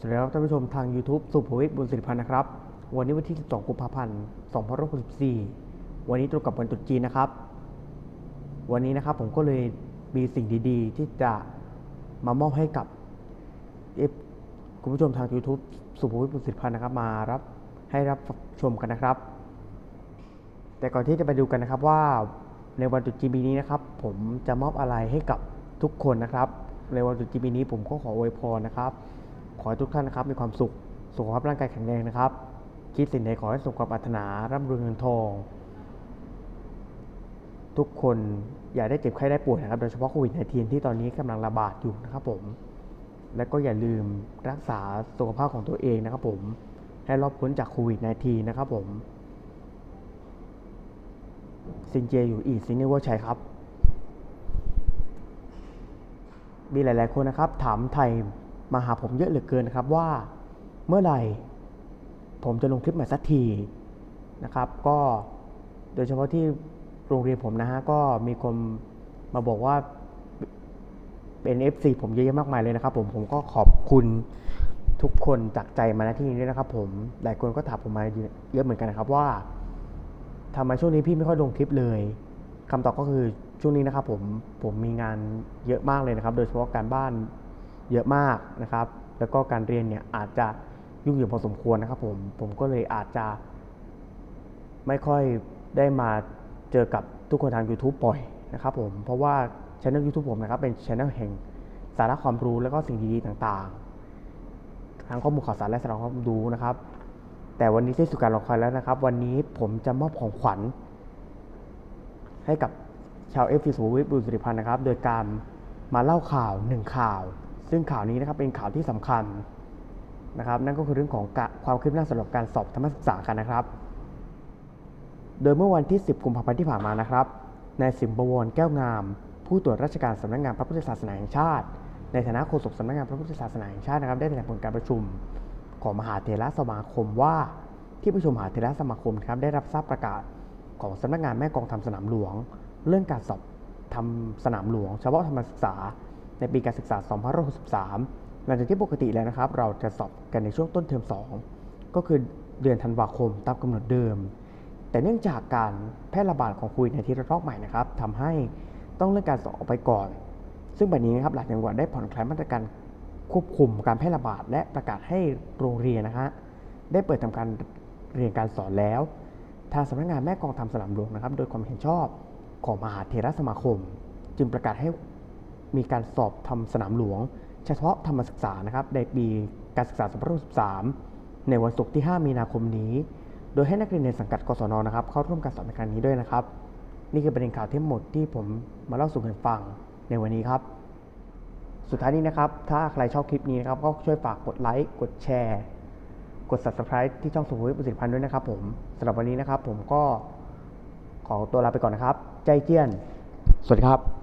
สวัสดีครับท่านผู้ชมทาง YouTube สุภวิทย์บุญสิริพันธ์นะครับ วันนี้วันที่ 12 กุมภาพันธ์ 2564 วันนี้ตรงกับวันตรุษจีนนะครับ วันนี้นะครับผมก็เลยมีสิ่งดีๆ ที่จะมามอบให้กับคุณผู้ชมทาง YouTube สุภวิทย์บุญสิริพันธ์นะครับมารับให้รับชมกันนะครับ แต่ก่อนที่จะไปดูกันนะครับว่าในวันตรุษจีนปีนี้นะครับ ผมจะมอบอะไรให้กับทุกคนนะครับ ในวันตรุษจีนปีนี้ผมก็ขออวยพรนะครับ ขอให้ทุกท่านนะครับมีความสุข สุขภาพร่างกายแข็งแรงนะครับ คิดสิ่งใดขอให้สมความปรารถนา ร่ำรวยเงินทอง ทุกคนอย่าได้เจ็บไข้ได้ป่วยนะครับ โดยเฉพาะโควิด -19 ที่ตอนนี้กำลังระบาดอยู่นะครับผม และก็อย่าลืมรักษาสุขภาพของตัวเองนะครับผม ให้รอดพ้นจากโควิด -19 นะครับผมซินเจยอยู่อีซินเนวอร์ชัยครับ มีหลาย ๆ คนนะครับ ถามไทย มาหาผมเยอะเหลือเกินนะครับว่าเมื่อไหร่ผมจะลงคลิปใหม่สักทีนะครับ ก็โดยเฉพาะที่โรงเรียนผมนะฮะก็มีคนมาบอกว่าเป็น FC ผมเยอะแยะมากมายเลยนะครับ ผมผมก็ขอบคุณทุกคนจากใจมาณที่นี้ด้วยนะครับ ผมหลายคนก็ถามผมมาเยอะเหมือนกันนะครับว่าทำไมช่วงนี้พี่ไม่ค่อยลงคลิปเลยคำตอบก็คือช่วงนี้นะครับผมผมมีงานเยอะมากเลยนะครับ โดยเฉพาะการบ้าน เยอะมากนะครับ แล้วก็การเรียนเนี่ยอาจจะยุ่งเหยิงพอสมควรนะครับผม ผมก็เลยอาจจะ ไม่ค่อยได้มาเจอกับทุกคนทาง YouTube บ่อยนะครับผม เพราะว่าช่อง YouTube ผมนะครับเป็นช่องแห่งสาระความรู้แล้วก็สิ่งดีๆต่างๆ ทั้งข้อมูลข่าวสารและสาระความรู้นะครับ แต่วันนี้ที่สุดการรอคอยแล้วนะครับ วันนี้ผมจะมอบของขวัญ ให้กับชาวเอฟซีสุวิทย์บุญสิริพันธ์นะครับ โดยการมาเล่าข่าวหนึ่งข่าว ซึ่งข่าวนี้นะครับเป็นข่าวที่สำคัญนะครับ นั่นก็คือเรื่องของความคืบหน้าสำหรับการสอบธรรมศึกษากันนะครับ โดยเมื่อวันที่ 10 กุมภาพันธ์ที่ผ่านมานะครับนายสิมบวรแก้วงาม ผู้ตรวจราชการสำนักงานพระพุทธศาสนาแห่งชาติ ในฐานะโฆษกสำนักงานพระพุทธศาสนาแห่งชาตินะครับได้แถลงผลการประชุมของมหาเถรสมาคมว่าที่ประชุมมหาเถรสมาคมครับได้รับทราบประกาศของสำนักงานแม่กองทำสนามหลวง เรื่องการสอบทำสนามหลวง เฉพาะธรรมศึกษา ในปีการศึกษา 2563 หลังจากที่ปกติแล้วนะครับ เราจะสอบกันในช่วงต้นเทอม 2 ก็คือเดือนธันวาคมตามกำหนดเดิม แต่เนื่องจากการแพร่ระบาดของโควิดในที่ระลอกใหม่นะครับทำให้ต้องเลื่อนการสอบออกไปก่อน ซึ่งแบบนี้นะครับหลายจังหวัดได้ผ่อนคลายมาตรการควบคุมการแพร่ระบาด และประกาศให้โรงเรียนนะฮะได้เปิดทำการเรียนการสอนแล้ว ทางสำนักงานแม่กองทำสนามหลวงนะครับ โดยความเห็นชอบของมหาเถรสมาคม จึงประกาศให้ มีการสอบทำสนามหลวง เฉพาะธรรมศึกษานะครับในปีการศึกษา2563 ในวันศุกร์ที่ 5 มีนาคมนี้ โดยให้นักเรียนในสังกัดกศนนะครับเข้าร่วมการสอบในครั้งนี้ด้วยนะครับ นี่คือประเด็นข่าวทั้งหมดที่ผมมาเล่าสู่กันฟังในวันนี้ครับ สุดท้ายนี้นะครับ ถ้าใครชอบคลิปนี้นะครับก็ช่วยฝากกดไลค์กดแชร์ กด subscribe ที่ช่องสุภวิทย์ประสิทธิพันธ์ด้วยนะครับผมสำหรับวันนี้นะครับผมก็ขอตัวลาไปก่อนนะครับ ใจเจี้ยน สวัสดีครับ